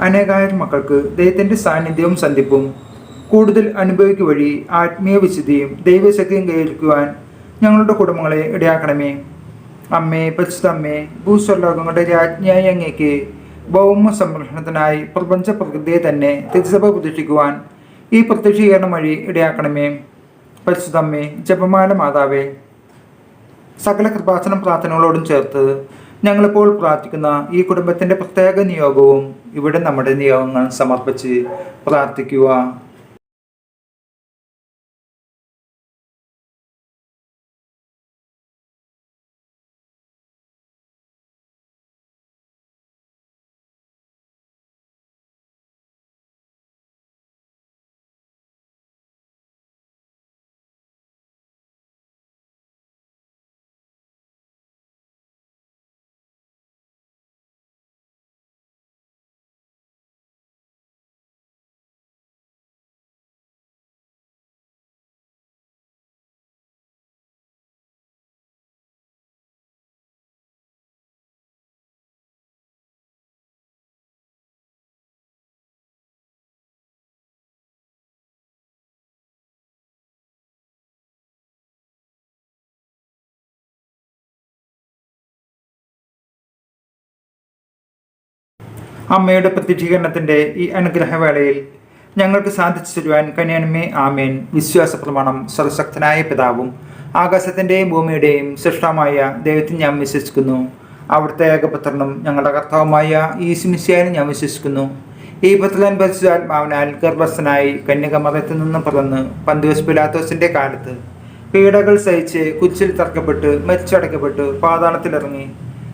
അനേകായിരം മക്കൾക്ക് ദൈവത്തിന്റെ സാന്നിധ്യവും സന്ധിപ്പും കൂടുതൽ അനുഭവിക്കുക വഴി ആത്മീയ വിശുദ്ധിയും ദൈവശക്തിയും കൈവരിക്കുവാൻ ഞങ്ങളുടെ കുടുംബങ്ങളെ ഇടയാക്കണമേ. അമ്മേ പരിശുദ്ധ അമ്മേ ഭൂസ്വർലോകങ്ങളുടെ രാജ്ഞിയായി അങ്ങേക്ക് ഭൗമ സംരക്ഷണത്തിനായി പ്രപഞ്ച പ്രകൃതിയെ തന്നെ തിരുസഭ പ്രതിഷ്ഠിക്കുവാൻ ഈ പ്രത്യക്ഷീകരണം വഴി ഇടയാക്കണമേ. പരിശുദ്ധ അമ്മേ ജപമാല മാതാവേ സകല കൃപാസനം പ്രാർത്ഥനകളോടും ചേർത്ത് ഞങ്ങളിപ്പോൾ പ്രാർത്ഥിക്കുന്ന ഈ കുടുംബത്തിന്റെ പ്രത്യേക നിയോഗവും ഇവിടെ നമ്മുടെ നിയോഗങ്ങൾ സമർപ്പിച്ച് പ്രാർത്ഥിക്കുക. അമ്മയുടെ പ്രത്യക്ഷീകരണത്തിന്റെ ഈ അനുഗ്രഹവേളയിൽ ഞങ്ങൾക്ക് സാധിച്ചു തരുവാൻ കന്യാനമേ ആമേൻ. വിശ്വാസ പ്രമാണം സർവശക്തനായ പിതാവും ആകാശത്തിന്റെയും ഭൂമിയുടെയും സൃഷ്ടമായ ദൈവത്തിൽ ഞാൻ വിശ്വസിക്കുന്നു. അവിടുത്തെ ഏകപുത്രനും ഞങ്ങളുടെ കർത്താവുമായ ഈശുമിശിയാനും ഞാൻ വിശ്വസിക്കുന്നു. ഈ പുത്രൻ പരിശുദ്ധാത്മാവിനാൽ ഗർഭസ്ഥനായി കന്യകമതത്തിൽ നിന്നും പിറന്ന് പന്തുവസ് പിലാത്തോസിന്റെ കാലത്ത് പീഡകൾ സഹിച്ച് കുച്ചിൽ തറക്കപ്പെട്ട് മരിച്ചടക്കപ്പെട്ട് പാതാളത്തിലിറങ്ങി.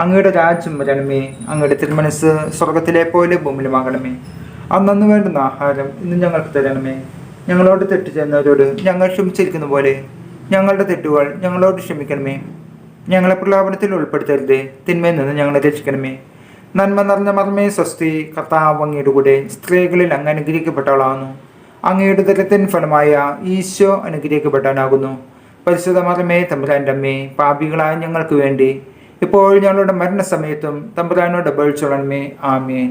അങ്ങയുടെ രാജ്യം വരണമേ അങ്ങയുടെ തിരുമനസ് സ്വർഗത്തിലെ പോലെ ഭൂമിയിലുമാകണമേ. അന്നു വേണ്ടുന്ന ആഹാരം ഇന്ന് ഞങ്ങൾക്ക് തരണമേ. ഞങ്ങളോട് തെറ്റ് ചെയ്യുന്നവരോട് ഞങ്ങൾ ക്ഷമിച്ചിരിക്കുന്ന പോലെ ഞങ്ങളുടെ തെറ്റുകൾ ഞങ്ങളോട് ക്ഷമിക്കണമേ. ഞങ്ങളെ പ്രലോഭനത്തിൽ ഉൾപ്പെടുത്തരുതേ തിന്മയിൽ നിന്ന് ഞങ്ങളെ രക്ഷിക്കണമേ. നന്മ നിറഞ്ഞ മർമ്മേ സ്വസ്തി കർത്താവ് അങ്ങയുടെ കൂടെ സ്ത്രീകളിൽ അങ്ങ് അനുഗ്രഹിക്കപ്പെട്ടവളാകുന്നു. അങ്ങയുടെ ദരത്തിൻ ഫലമായ ഈശോ അനുഗ്രഹിക്കപ്പെട്ടവനാകുന്നു പരിശുദ്ധ മർമ്മേ തമ്പുരാന്റെ അമ്മേ പാപികളായ ഞങ്ങൾക്ക് വേണ്ടി ഇപ്പോൾ ഞങ്ങളുടെ മരണസമയത്തും തമ്പുരാനോട് അപേക്ഷിച്ചോളണമേ. ആമേൻ.